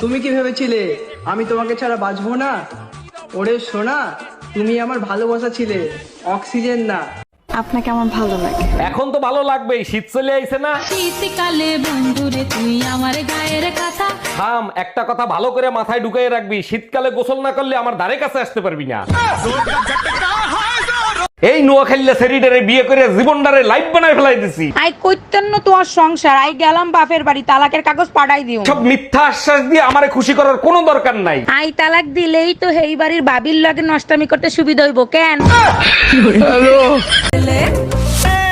তুমি কি ভেবেছিলে? আমি তোমাকে ছাড়া বাঁচবো না? ওরে সোনা তুমি আমার ভালোবাসা ছিলে। অক্সিজেন না। আপনাকে আমার ভালো লাগে। এখন তো ভালো লাগবেই শীত চলে আইছে না? শীতকালে বন্ধুরে তুই আমার গায়ের কথা। থাম একটা কথা ভালো করে মাথায় ঢুকাই রাখবি শীতকালে গোসল না করলে আমার ধারে কাছে আসতে পারবি না। এই নোয়াখালীলা সেরিডারে বিয়ে করে জীবনটারে লাইফ বানায় ফেলাই দিছি। আই কইতেন না তোমার সংসার আই গেলাম বাপের বাড়ি তালাকের কাগজ পাঠাই দিও। সব মিথ্যা আশ্বাস দিয়ে আমারে খুশি করার কোনো দরকার নাই। আই তালাক দিলেই তো হেই বাড়ির বাবির লগে নষ্টামি করতে সুবিধা হইব কেন?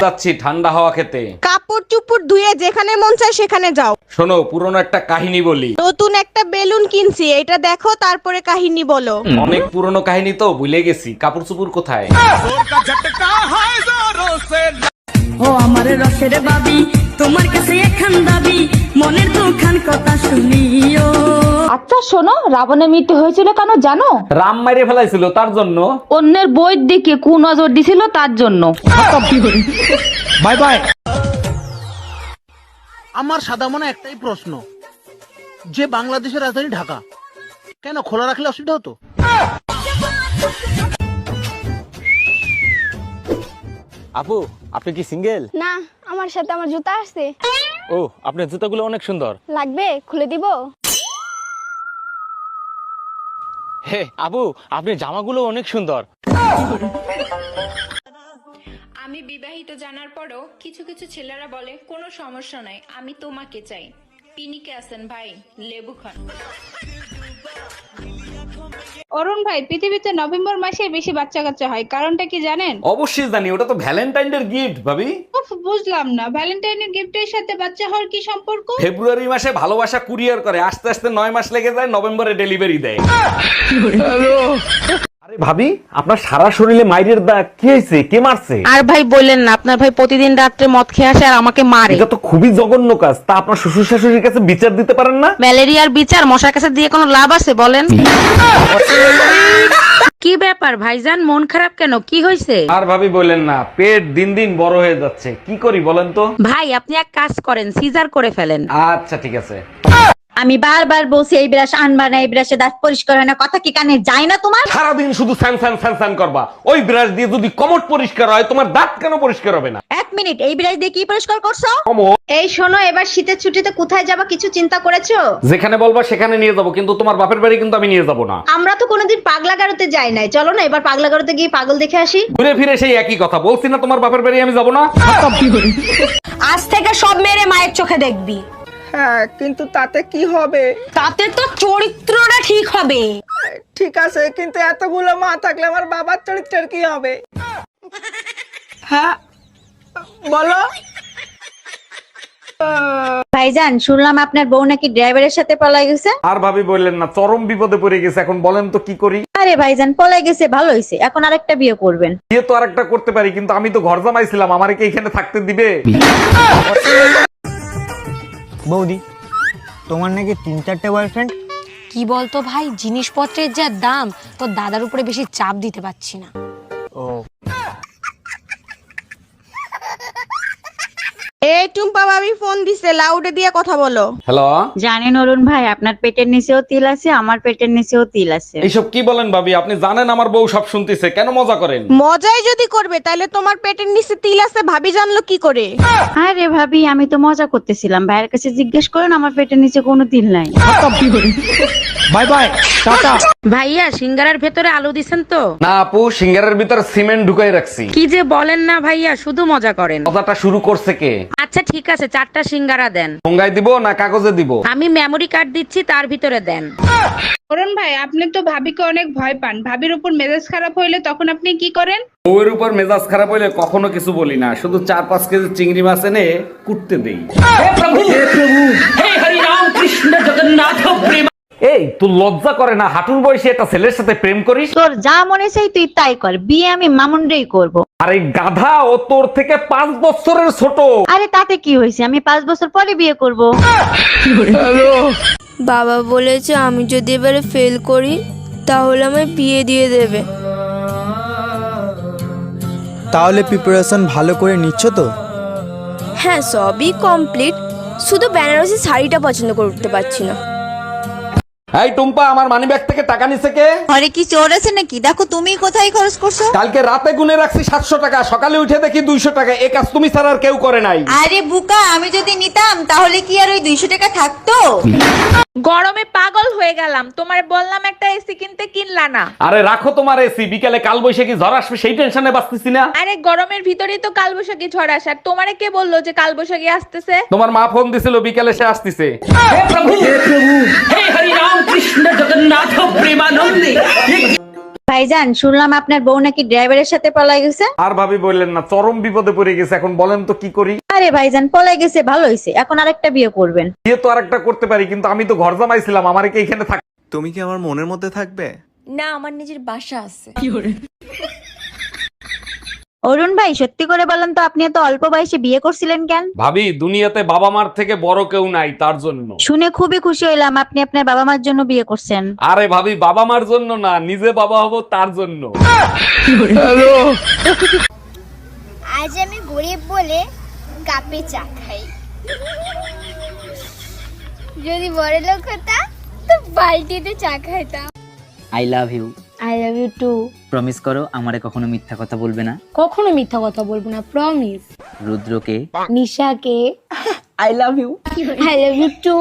যাচ্ছি ঠান্ডা হাওয়া খেতে। চুপড় ধুয়ে যেখানে মন চায় সেখানে যাও। শোনো পুরনো একটা কাহিনী বলি। নতুন একটা বেলুন কিনছি এটা দেখো তারপরে কাহিনী বলো। অনেক পুরনো কাহিনী তো ভুলে গেছি। কাপড় চুপুর কোথায়? ও আমার রসের বাবি তোমার কাছে এখান দাবি মনের দুখান কথা শুনিও। আচ্ছা শোনো রাবণের মৃত্যু হয়েছিল কেন জানো? রাম মাইরে ফেলাইছিল তার জন্য। অন্যের বইয়ের দিকে কু নজর দিছিল তার জন্য। Bye bye. আমার সাদা মনে একটাই প্রশ্ন। যে বাংলাদেশের রাজধানী ঢাকা। কেন খোলা রাখলে অসুবিধা হতো? আপু আপনি কি সিঙ্গেল? না আমার সাথে আমার জুতা আসছে ও আপনার জুতাগুলো অনেক সুন্দর। লাগবে? খুলে দিব? হে আপু আপনি জামাগুলো অনেক সুন্দর। আমি বিবাহিত জানার পরও কিছু কিছু ছেলেরা বলে কোনো সমস্যা নাই আমি তোমাকে চাই। পিনিকে আছেন ভাই লেবু খান। অরুণ ভাই পৃথিবীতে নভেম্বর মাসে বেশি বাচ্চা কাচ্চা হয় কারণটা কি জানেন? অবশ্যই জানি ওটা তো ভ্যালেন্টাইনের গিফট ভাবি। উফ, বুঝলাম না ভ্যালেন্টাইনের গিফটের সাথে বাচ্চা হওয়ার কি সম্পর্ক? ফেব্রুয়ারি মাসে ভালোবাসা কুরিয়ার করে আস্তে আস্তে নয় মাস লেগে যায় নভেম্বরে ডেলিভারি দেয়। আরে ভাবি আপনার সারা শরীরে মাইরের দাগ কি হয়েছে? কে মারছে? আর ভাই বললেন না আপনার ভাই প্রতিদিন রাত্রে মদ খেয়ে আসে আর আমাকে মারে। এটা তো খুবই জঘন্য কাজ। তা আপনার শ্বশুর শাশুড়ির কাছে বিচার দিতে পারেন না? ম্যালেরিয়ার বিচার মশার কাছে দিয়ে কোনো লাভ আছে বলেন? কি ব্যাপার ভাইজান মন খারাপ কেন? কি হয়েছে? আর ভাবি বললেন না পেট দিন দিন বড় হয়ে যাচ্ছে। কি করি বলেন তো? ভাই আপনি এক কাজ করেন সিজার করে ফেলেন। আচ্ছা ঠিক আছে। আমি বারবার বলছি এই ব্রাশ আনবা না এই ব্রাশে দাঁত পরিষ্কার হয় না। কথা কি কানে যায় না তোমার? সারাদিন শুধু স্যান স্যান স্যান স্যান করবা। ওই ব্রাশ দিয়ে যদি কমট পরিষ্কার হয় তোমার দাঁত কেন পরিষ্কার হবে না? এক মিনিট এই ব্রাশ দিয়ে কি পরিষ্কার করছ? কমট এই শোনো এবার শীতের ছুটিতে কোথায় যাবা কিছু চিন্তা করেছ? যেখানে বলবা সেখানে নিয়ে যাব কিন্তু তোমার বাপের বাড়ি কিন্তু আমি নিয়ে যাব না। আমরা তো কোনোদিন পাগলা গারোতে যাই নাই। চলো না এবার পাগলা গারোতে গিয়ে পাগল দেখে আসি। ঘুরে ফিরে সেই একই কথা। বলছি না তোমার বাপের বাড়ি আমি যাব না? আজ থেকে সব মেরে মায়ের চোখে দেখবি। হ্যাঁ কিন্তু তাতে কি হবে? তাতে তো চরিত্রটা ঠিক হবে। ঠিক আছে কিন্তু এতগুলো মা থাকলে আমার বাবার চরিত্রের কি হবে? হ্যাঁ বলো। ভাইজান শুনলাম আপনার বউ নাকি ড্রাইভারের সাথে পলাই গেছে। আর ভাবি বললেন না চরম বিপদে পড়ে গেছে এখন বলেন তো কি করি? আরে ভাইজান পলাই গেছে ভালো হয়েছে এখন আরেকটা বিয়ে করবেন। বিয়ে তো আরেকটা করতে পারি কিন্তু আমি তো ঘর জামাইছিলাম আমারে কি এখানে থাকতে দিবে? বৌদি তোমার নাকি তিন চারটে বয়ফ্রেন্ড কি বলতো ভাই জিনিসপত্রের যা দাম তোর দাদার উপরে বেশি চাপ দিতে পারছি না। ও এই টুম্পা ভাবি ফোন দিছে লাউডে দিয়ে কথা বলো। হ্যালো? জানেন অরুণ ভাই আপনার পেটের নিচেও তিল আছে আমার পেটের নিচেও তিল আছে। এইসব কি বলেন ভাবি? আপনি জানেন আমার বউ সব শুনতেছে কেন মজা করেন? মজাই যদি করবে তাহলে তোমার পেটের নিচে তিল আছে ভাবি জানলো কি করে? আরে ভাবি আমি তো মজা করতেছিলাম। ভাইয়ের কাছে জিজ্ঞেস করেন আমার পেটের নিচে কোনো তিল নাই। Bye bye tata. ভাইয়া সিঙ্গারার ভেতরে আলু দিছেন তো? না আপু সিঙ্গারের ভিতর সিমেন্ট ঢুকাই রাখছি। কি যে বলেন না ভাইয়া শুধু মজা করেন। মজাটা শুরু করছে কে? আচ্ছা ঠিক আছে চারটা সিঙ্গারা দেন। ঠোঙ্গায় দিব না কাগজে দিব? আমি মেমরি কার্ড দিচ্ছি তার ভিতরে দেন। অরুণ ভাই আপনি তো ভাবিকে অনেক ভয় পান। ভাবির উপর মেজাজ খারাপ হইলে তখন আপনি কি করেন? বউয়ের উপর মেজাজ খারাপ হইলে কখনো কিছু বলি না। শুধু চার পাঁচ কেজি চিংড়ি মাছ এনে কুটতে দেই। এই তুই লজ্জা করে না? হাঁটুর বয়সে একটা ছেলের সাথে প্রেম করিস? তোর যা মনে চাই তুই তাই কর। বিয়ে আমি মামুনরেই করব। আরে গাধা ও তোর থেকে পাঁচ বছরের ছোট। আরে তাতে কি হয়েছে? আমি পাঁচ বছর পরে বিয়ে করব। বাবা বলেছে আমি যদি এবারে ফেল করি তাহলে আমায় বিয়ে দিয়ে দেবে। তাহলে প্রিপারেশন ভালো করে নিচ্ছ তো? হ্যাঁ সবই কমপ্লিট শুধু বেনারসি শাড়িটা পছন্দ করতে পারছি না। এই টুম্পা আমার মানি ব্যাগ থেকে টাকা নিছে কে? ঘরে কি চোর আছে নাকি? দেখো তুমি কোথায় খরচ করছ? কালকে রাতে গুনে রাখছি সাতশো টাকা সকালে উঠে দেখি দুইশো টাকা। এ কাজ তুমি ছাড়া আর কেউ করে নাই। আরে বুকা আমি যদি নিতাম তাহলে কি আর ওই দুইশো টাকা থাকতো? গরমে পাগল হয়ে গেলাম। তোমার বললাম একটা এসি কিনতে কিনলা না। আরে রাখো তোমার এসি বিকেলে কাল বৈশাখী ঝড় আসবে সেই টেনশনে বাঁচতেছি না। আরে গরমের ভিতরেই তো কালবৈশাখী ঝড় আসার তোমারে কে বলল যে কালবৈশাখী আসতেছে? তোমার মা ফোন দিছিল বিকেলে সে আসতেছে। ভাইজান শুনলাম আপনার বউ নাকি ড্রাইভারের সাথে পলাই গেছে। আর ভাবি বললেন না চরম বিপদে পড়ে গেছে এখন বলেন তো কি করি? আরে ভাইজান পলাই গেছে ভালো হয়েছে এখন আরেকটা বিয়ে করবেন। বিয়ে তো আরেকটা করতে পারি কিন্তু আমি তো ঘর জামাইছিলাম আমার কি এখানে থাক তুমি কি আমার মনের মধ্যে থাকবে? না আমার নিজের বাসা আছে। অরুণ ভাই সত্যি করে বলেন তো আপনি এত অল্প বয়সে বিয়ে করছিলেন কেন? ভাবি দুনিয়াতে বাবা মার থেকে বড় কেউ নাই তার জন্য। শুনে খুবই খুশি হইলাম আপনি আপনার বাবা মার জন্য বিয়ে করছেন। আরে ভাবি বাবা মার জন্য না নিজে বাবা হব তার জন্য। আজ আমি গরিব বলে কাপে চা খাই। যদি বড় লোক হতাম তো বালতিতে চা খাইতাম। I love you I love you too promise করো আমারে কখনো মিথ্যা কথা বলবে না। কখনো মিথ্যা কথা বলব না প্রমিস রুদ্রকে নিশাকে। I love you I love you too